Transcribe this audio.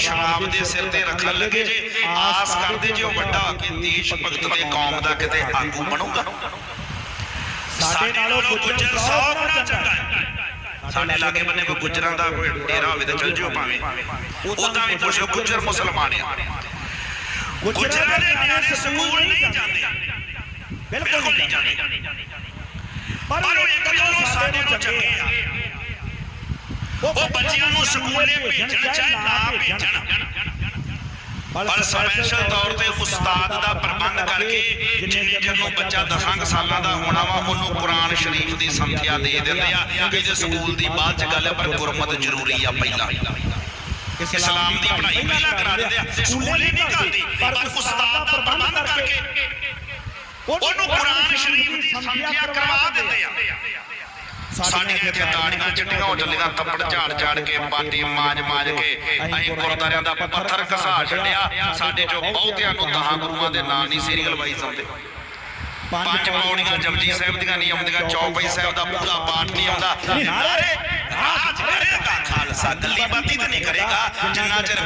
ਸ਼ਰਾਬ ਦੇ ਸਿਰ ਤੇ ਰੱਖਣ ਲੱਗੇ ਜੇ ਆਸ ਕਰਦੇ ਜੇ ਉਹ ਵੱਡਾ ਹੋ ਕੇ ਦੇਸ਼ ਭਗਤ ਤੇ ਕੌਮ ਦਾ ਕਿਤੇ ਆਗੂ ਬਣੂਗਾ। ਸਾਡੇ ਨਾਲੋਂ ਗੁੱਜਰ 100 ਗੁਣਾ ਚੰਗਾ ਹੈ। ਸਾਡੇ ਲਾਗੇ ਬੰਨੇ ਕੋਈ ਗੁੱਜਰਾਂ ਦਾ ਕੋਈ ਡੇਰਾ ਹੋਵੇ ਤਾਂ ਚਲ ਜਿਓ ਭਾਵੇਂ। ਉਦਾਂ ਵੀ ਪੁੱਛੋ ਗੁੱਜਰ ਮੁਸਲਮਾਨ ਆ। ਗੁੱਜਰਾਂ ਦੇ ਨਿਆਣੇ ਸਕੂਲ ਨਹੀਂ ਜਾਂਦੇ। ਬਿਲਕੁਲ ਨਹੀਂ ਜਾਂਦੇ। ਪਰ ਉਹ ਇੱਕ ਸਾਡੇ ਨੂੰ ਚੰਗੇ ਆ। ਉਹ ਬੱਚਿਆਂ ਨੂੰ ਸਕੂਲੇ ਭੇਜਣ ਚਾਹੇ ਨਾ ਭੇਜਣ। ਪਰ ਸਪੈਸ਼ਲ ਤੌਰ ਤੇ ਉਸਤਾਦ ਦਾ ਪ੍ਰਬੰਧ ਕਰਕੇ ਜਿੰਨੇ ਚਿਰ ਨੂੰ ਬੱਚਾ 10 ਸਾਲਾਂ ਦਾ ਹੋਣਾ ਵਾ ਉਹਨੂੰ ਕੁਰਾਨ ਸ਼ਰੀਫ ਦੀ ਸੰਥਿਆ ਦੇ ਦਿੰਦੇ ਆ ਇਹਦੇ ਸਕੂਲ ਦੀ ਬਾਅਦ ਚ ਗੱਲ ਹੈ ਪਰ ਗੁਰਮਤ ਜ਼ਰੂਰੀ ਆ ਪਹਿਲਾਂ। ਇਸਲਾਮ ਦੀ ਪੜ੍ਹਾਈ ਪਹਿਲਾਂ ਕਰਾ ਦਿੰਦੇ ਆ ਸਕੂਲੇ ਨਹੀਂ ਕਰਦੇ ਪਰ ਉਸਤਾਦ ਦਾ ਪ੍ਰਬੰਧ ਕਰਕੇ ਉਹਨੂੰ ਕੁਰਾਨ ਸ਼ਰੀਫ ਦੀ ਸੰਥਿਆ ਕਰਵਾ ਦਿੰਦੇ ਆ। ਸਾਡੀਆਂ ਇੱਥੇ ਦਾੜੀਆਂ ਚਿੱਟੀਆਂ ਹੋ ਚੱਲੀਆਂ ਤੱਪੜ ਝਾੜ ਝਾੜ ਕੇ, ਪਾਟੀ ਮਾਜ ਮਾਜ ਕੇ। ਅਸੀਂ ਗੁਰਦਾਰਿਆਂ ਦਾ ਪੱਥਰ ਘਸਾ ਛੱਡਿਆ। ਸਾਡੇ ਚੋਂ ਬਹੁਤਿਆਂ ਨੂੰ ਦਹਾਂ ਗੁਰੂਆਂ ਦੇ ਨਾਂ ਨਹੀਂ ਸੀਰੀਅਲ ਵਾਈਜ਼ ਆਉਂਦੇ ਪੰਜ ਪੌੜੀਆਂ ਜਪਜੀ ਸਾਹਿਬ ਦੀਆਂ ਨਹੀਂ ਆਉਂਦੀਆਂ, ਚੌਪਈ ਸਾਹਿਬ ਦਾ ਪੂਰਾ ਪਾਠ ਨਹੀਂ ਆਉਂਦਾ। ਨਾਰੇ ਰਾਜ ਕਰੇਗਾ ਖਾਲਸਾ, ਗੱਲੀ ਬਾਤੀ ਤੇ ਨਹੀਂ ਕਰੇਗਾ। ਜਿੰਨਾ ਚਿਰ